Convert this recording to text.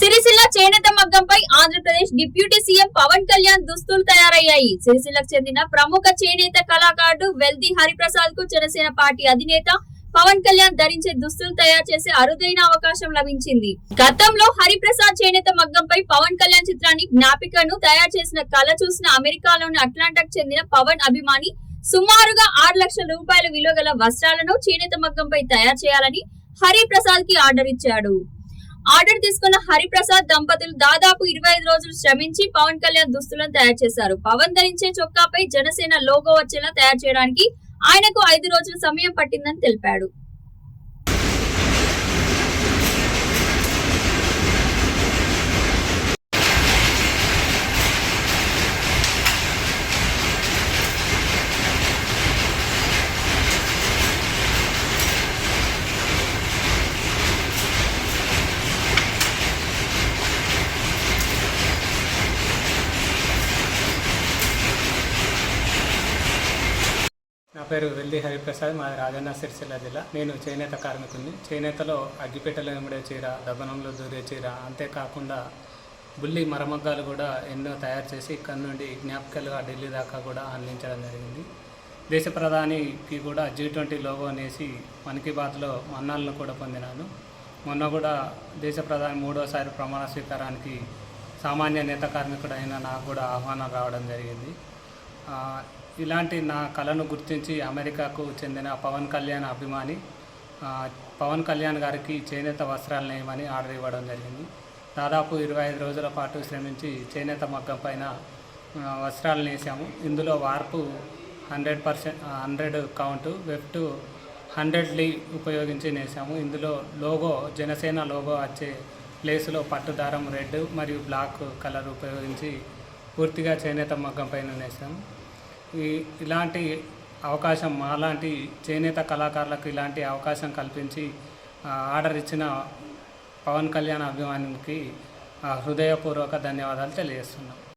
సిరిసిల్ల చేనేత మగ్గంపై Andhra Pradesh deputy CM Pawan Kalyan దుస్తులు తయారయ్యాయి. సిరిసిల్లకు చెందిన ప్రముఖ చేనేత కళాకారుడు వెల్ది హరిప్రసాద్కు జనసేన పార్టీ అధినేత పవన్ కళ్యాణ్ ధరించే దుస్తులు తయారు చేసే అరుదైన అవకాశం లభించింది. గతంలో హరిప్రసాద్ చేనేత మగ్గంపై పవన్ కళ్యాణ్ చిత్రాన్ని జ్ఞాపికను తయారు చేసిన కళ చూసిన అమెరికాలోని అట్లాంటాకు చెందిన పవన్ అభిమాని సుమారుగా ఆరు లక్షల రూపాయల విలువ గల వస్త్రాలను చేనేత మగ్గంపై తయారు చేయాలని హరిప్రసాద్కి ఆర్డర్ ఇచ్చాడు. ఆర్డర్ తీసుకున్న హరిప్రసాద్ దంపతులు దాదాపు ఇరవై ఐదు రోజులు శ్రమించి పవన్ కళ్యాణ్ దుస్తులను తయారు చేశారు. పవన్ ధరించే చొక్కాపై జనసేన లోగో వచ్చేలా తయారు చేయడానికి ఆయనకు ఐదు రోజుల సమయం పట్టిందని తెలిపాడు. పేరు వెల్లి హరిప్రసాద్ మాది రాజన్న సిరిసిల్ల జిల్లా. నేను చేనేత కార్మికుని చేనేతలో అగ్గిపెట్టెలో ఎముడే చీర దబనంలో దూరే చీర అంతేకాకుండా బుల్లి మరమగ్గాలు కూడా ఎన్నో తయారు చేసి ఇక్కడ నుండి జ్ఞాపకాలుగా ఢిల్లీ దాకా కూడా అందించడం జరిగింది. దేశ ప్రధానికి కూడా జీ ట్వంటీ లోగో అనేసి మన్ కీ బాత్లో మన్నాలను కూడా పొందినాను. మొన్న కూడా దేశ ప్రధాని మూడోసారి ప్రమాణ స్వీకారానికి సామాన్య నేత కార్మికుడైన నాకు కూడా ఆహ్వానం రావడం జరిగింది. ఇలాంటి నా కళను గుర్తించి అమెరికాకు చెందిన పవన్ కళ్యాణ్ అభిమాని పవన్ కళ్యాణ్ గారికి చేనేత వస్త్రాలు నేయమని ఆర్డర్ ఇవ్వడం జరిగింది. దాదాపు ఇరవై ఐదు రోజుల పాటు శ్రమించి చేనేత మగ్గం పైన వస్త్రాలు నేసాము. ఇందులో warp hundred percent hundred count weft hundred lea ఉపయోగించి నేసాము. ఇందులో లోగో జనసేన లోగో వచ్చే ప్లేస్లో పట్టుదారం రెడ్ మరియు బ్లాక్ కలర్ ఉపయోగించి పూర్తిగా చేనేత మగ్గం పైన నేసాము ఈ ఇలాంటి అవకాశం మాలాంటి చేనేత కళాకారులకు ఇలాంటి అవకాశం కల్పించి ఆర్డర్ ఇచ్చిన పవన్ కళ్యాణ్ అభిమానికి హృదయపూర్వక ధన్యవాదాలు తెలియజేస్తున్నాం.